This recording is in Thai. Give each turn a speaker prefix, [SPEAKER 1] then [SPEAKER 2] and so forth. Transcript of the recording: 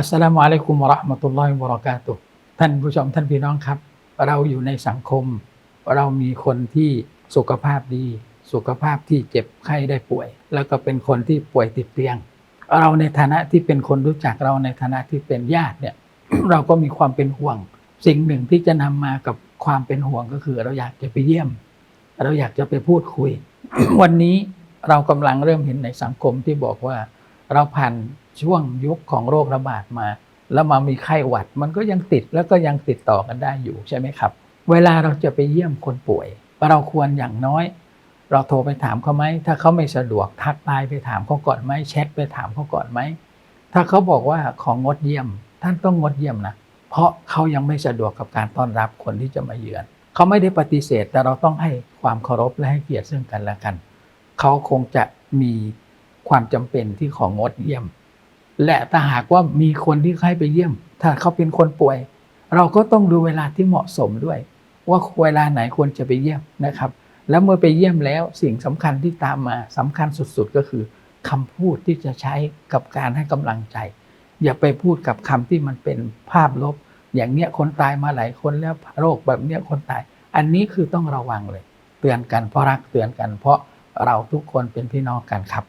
[SPEAKER 1] อัสสลามุอะลัยกุมวะราะห์มะตุลลอฮิวะบะเราะกาตุท่านผู้ชมท่านพี่น้องครับ เราอยู่ในสังคม เรามีคนที่สุขภาพดี สุขภาพที่เจ็บไข้ได้ป่วย แล้วก็เป็นคนที่ป่วยติดเตียง เราในฐานะที่เป็นคนรู้จักเราในฐานะที่เป็นญาติเนี่ยเราก็มีความเป็นห่วง สิ่งหนึ่งที่จะนำมากับความเป็นห่วงก็คือ เราอยากจะไปเยี่ยม เราอยากจะไปพูดคุย วันนี้เรากำลังเริ่มเห็นในสังคมที่บอกว่า เราผ่านช่วงยุคของโรคระบาดมา แล้วมามีไข้หวัดมันก็ยังติดแล้วก็ยังติดต่อกันได้อยู่ใช่ไหมครับ เวลาเราจะไปเยี่ยมคนป่วย เราควรอย่างน้อย เราโทรไปถามเขาไหมถ้าเขาไม่สะดวกทักไลน์ไปถามเขาก่อนไหมแชทไปถามเขาก่อนไหมถ้าเขาบอกว่าของงดเยี่ยม ท่านต้องงดเยี่ยมนะเพราะเขายังไม่สะดวกกับการต้อนรับคนที่จะมาเยือน เขาไม่ได้ปฏิเสธแต่เราต้องให้ความเคารพและให้เกียรติซึ่งกันและกัน เขาคงจะมี ความจำเป็นที่ของงดเยี่ยม และถ้าหากว่ามีคนที่ให้ไปเยี่ยม ถ้าเขาเป็นคนป่วย เราก็ต้องดูเวลาที่เหมาะสมด้วย ว่าเวลาไหนควรจะไปเยี่ยมนะครับ แล้วเมื่อไปเยี่ยมแล้วสิ่งสำคัญที่ตามมาสำคัญสุดๆก็คือคำพูดที่จะใช้กับการให้กำลังใจ อย่าไปพูดกับคำที่มันเป็นภาพลบ อย่างเนี้ยคนตายมาหลายคนแล้วโรคแบบเนี้ยคนตาย อันนี้คือต้องระวังเลย เตือนกันเพราะรักเตือนกัน เพราะเราทุกคนเป็นพี่น้องกันครับ